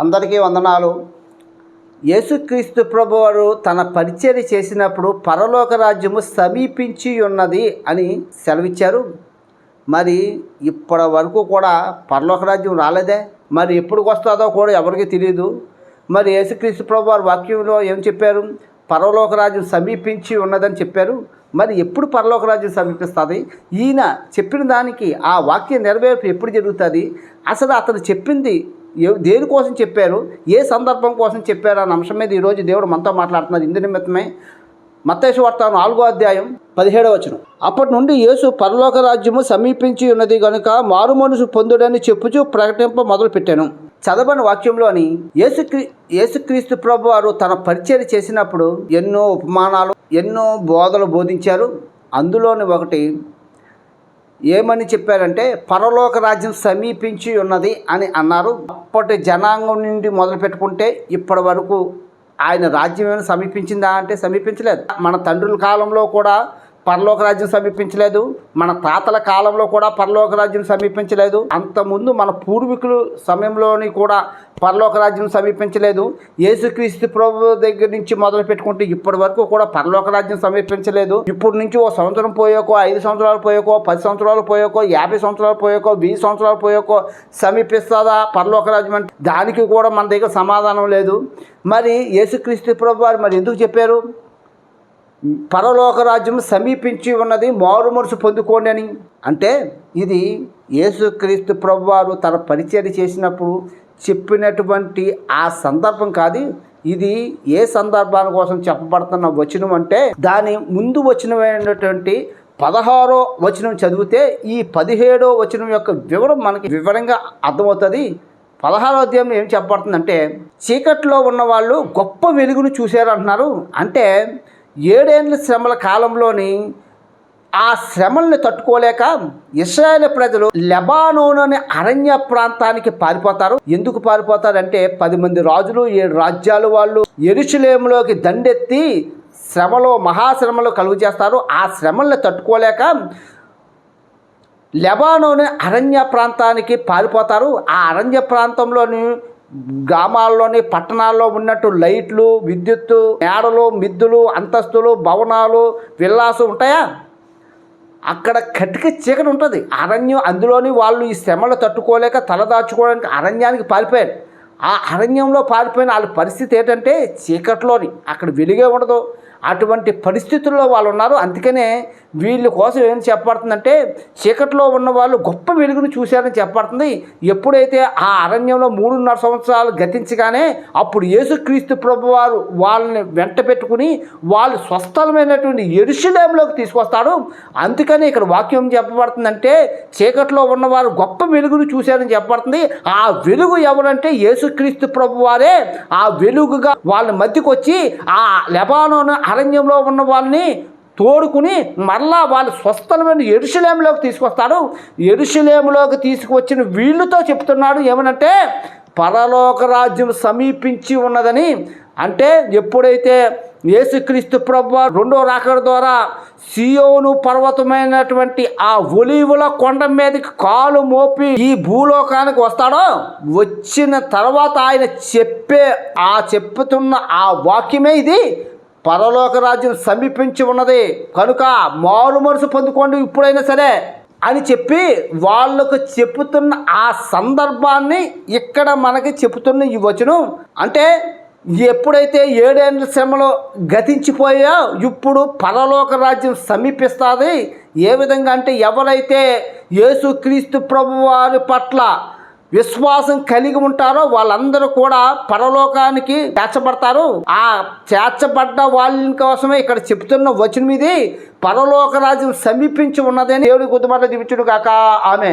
అందరికీ వందనాలు. యేసుక్రీస్తు ప్రభువారు తన పరిచర్య చేసినప్పుడు పరలోక రాజ్యము సమీపించి ఉన్నది అని సెలవిచ్చారు. మరి ఇప్పటి వరకు కూడా పరలోక రాజ్యం రాలేదే? మరి ఎప్పుడు వస్తుందో కూడా ఎవరికి తెలియదు మరి యేసుక్రీస్తు ప్రభు వారి వాక్యంలో ఏం చెప్పారు? పరలోక రాజ్యం సమీపించి ఉన్నదని చెప్పారు. మరి ఎప్పుడు పరలోక రాజ్యం సమీపిస్తుంది? ఈయన చెప్పిన దానికి ఆ వాక్య నెరవేర్పు ఎప్పుడు జరుగుతుంది? అసలు అతను చెప్పింది దేనికోసం చెప్పారు? ఏ సందర్భం కోసం చెప్పారు అన్న అంశం మీద ఈరోజు దేవుడు మనతో మాట్లాడుతున్నారు ఇందు నిమిత్తమే మత్తేసు వార్త నాలుగో అధ్యాయం పదిహేడవ వచనం. అప్పటి నుండి యేసు పరలోక రాజ్యము సమీపించి ఉన్నది కనుక మారు మనసు పొందుడని చెప్పుచూ ప్రకటింప మొదలు పెట్టాను చదవని వాక్యంలోని యేసుక్రీ యేసుక్రీస్తు ప్రభు వారు తన పరిచయం చేసినప్పుడు ఎన్నో ఉపమానాలు ఎన్నో బోధలు బోధించారు. అందులోని ఒకటి ఏమని చెప్పారంటే పరలోక రాజ్యం సమీపించి ఉన్నది అని అన్నారు. అప్పటి జనాంగం నుండి మొదలు పెట్టుకుంటే ఇప్పటి వరకు ఆయన రాజ్యం ఏమైనా సమీపించిందా అంటే సమీపించలేదు. మన తండ్రుల కాలంలో కూడా పరలోక రాజ్యం సమీపించలేదు. మన తాతల కాలంలో కూడా పరలోక రాజ్యం సమీపించలేదు. అంతకుముందు మన పూర్వీకులు సమయంలోని కూడా పరలోక రాజ్యం సమీపించలేదు. యేసుక్రీస్తు ప్రభు దగ్గర నుంచి మొదలు పెట్టుకుంటే ఇప్పటి వరకు కూడా పరలోక రాజ్యం సమీపించలేదు. ఇప్పుడు నుంచి ఓ సంవత్సరం పోయాకో ఐదు సంవత్సరాలు పోయాకో పది సంవత్సరాలు పోయాకో యాభై సంవత్సరాలు పోయాకో వెయ్యి సంవత్సరాలు పోయాకో సమీపిస్తుందా పరలోక రాజ్యం అంటే? దానికి కూడా మన దగ్గర సమాధానం లేదు. మరి యేసుక్రీస్తు ప్రభు వారు మరి ఎందుకు చెప్పారు? పరలోక రాజ్యం సమీపించి ఉన్నది మారు మనసు పొందుకోండి అని. అంటే ఇది యేసుక్రీస్తు ప్రభువారు తన పరిచయం చేసినప్పుడు చెప్పినటువంటి ఆ సందర్భం కాదు. ఇది ఏ సందర్భాల కోసం చెప్పబడుతున్న వచనం అంటే దాని ముందు వచనమైనటువంటి పదహారో వచనం చదివితే ఈ పదిహేడో వచనం యొక్క వివరం మనకి వివరంగా అర్థమవుతుంది. పదహారో అధ్యాయం ఏం చెప్పబడుతుందంటే చీకట్లో ఉన్న వాళ్ళు గొప్ప వెలుగును చూశారు అంటున్నారు అంటే ఏడేళ్ళ శ్రమల కాలంలోని ఆ శ్రమల్ని తట్టుకోలేక ఇస్రాయేల్ ప్రజలు లెబానోన్ అనే అరణ్య ప్రాంతానికి పారిపోతారు. ఎందుకు పారిపోతారంటే పది మంది రాజులు ఏడు రాజ్యాలు వాళ్ళు ఎరుషులేములోకి దండెత్తి శ్రమలో మహాశ్రమలో కలుగు చేస్తారు. ఆ శ్రమల్ని తట్టుకోలేక లెబానోన్ అరణ్య ప్రాంతానికి పారిపోతారు. ఆ అరణ్య ప్రాంతంలోని గ్రామాల్లోని పట్టణాల్లో ఉన్నట్టు లైట్లు విద్యుత్తు మేడలు మిద్దులు అంతస్తులు భవనాలు విల్లాసు ఉంటాయా? అక్కడ కటిక చీకటి ఉంటుంది. అరణ్యం అందులోని వాళ్ళు ఈ శ్రమలు తట్టుకోలేక తలదాచుకోవడానికి అరణ్యానికి పారిపోయారు. ఆ అరణ్యంలో పారిపోయిన వాళ్ళ పరిస్థితి ఏంటంటే చీకట్లోని అక్కడ వెలుగే ఉండదు. అటువంటి పరిస్థితుల్లో వాళ్ళు ఉన్నారు. అందుకనే వీళ్ళ కోసం ఏం చెప్పబడుతుందంటే చీకట్లో ఉన్న వాళ్ళు గొప్ప వెలుగును చూశారని చెప్పబడుతుంది. ఎప్పుడైతే ఆ అరణ్యంలో మూడున్నర సంవత్సరాలు గతించగానే అప్పుడు యేసుక్రీస్తు ప్రభు వారు వాళ్ళని వెంట పెట్టుకుని వాళ్ళు స్వస్థలమైనటువంటి ఎరుషులేంలోకి తీసుకొస్తాడు. అందుకని ఇక్కడ వాక్యం చెప్పబడుతుందంటే చీకట్లో ఉన్నవారు గొప్ప వెలుగును చూశారని చెప్పబడుతుంది. ఆ వెలుగు ఎవరంటే యేసుక్రీస్తు ప్రభు వారే ఆ వెలుగుగా వాళ్ళ మధ్యకు వచ్చి ఆ లెబానోను అరణ్యంలో ఉన్న వాళ్ళని తోడుకుని మరలా వాళ్ళు స్వస్థలమైన ఎరుశలేములోకి తీసుకొస్తాడు ఎరుశలేములోకి తీసుకువచ్చిన వీళ్ళతో చెప్తున్నాడు ఏమనంటే పరలోక రాజ్యం సమీపించి ఉన్నదని. అంటే ఎప్పుడైతే యేసుక్రీస్తు ప్రభు రెండో రాకడ ద్వారా సియోను పర్వతమైనటువంటి ఆ ఒలివుల కొండ మీదకి కాలు మోపి ఈ భూలోకానికి వస్తాడో వచ్చిన తర్వాత ఆయన చెప్పే ఆ చెప్పుతున్న ఆ వాక్యమే ఇది. పరలోక రాజ్యం సమీపించి ఉన్నది. కనుక మారు మనసు పొందుకోండి ఇప్పుడైనా సరే అని చెప్పి వాళ్ళకు చెప్తున్న ఆ సందర్భాన్ని ఇక్కడ మనకి చెబుతున్న ఈ వచనం. అంటే ఎప్పుడైతే ఏడేళ్ళ శ్రమలో గతించిపోయా ఇప్పుడు పరలోక రాజ్యం సమీపిస్తుంది. ఏ విధంగా అంటే ఎవరైతే యేసుక్రీస్తు ప్రభు వారి పట్ల విశ్వాసం కలిగి ఉంటారో వాళ్ళందరూ కూడా పరలోకానికి చేర్చబడతారు. ఆ చేర్చబడ్డ వాళ్ళ కోసమే ఇక్కడ చెప్తున్న వచనం ఇది. పరలోక రాజ్యం సమీపించి ఉన్నదని దేవుడి గుర్తుమాట దీవించుడు కాక ఆమె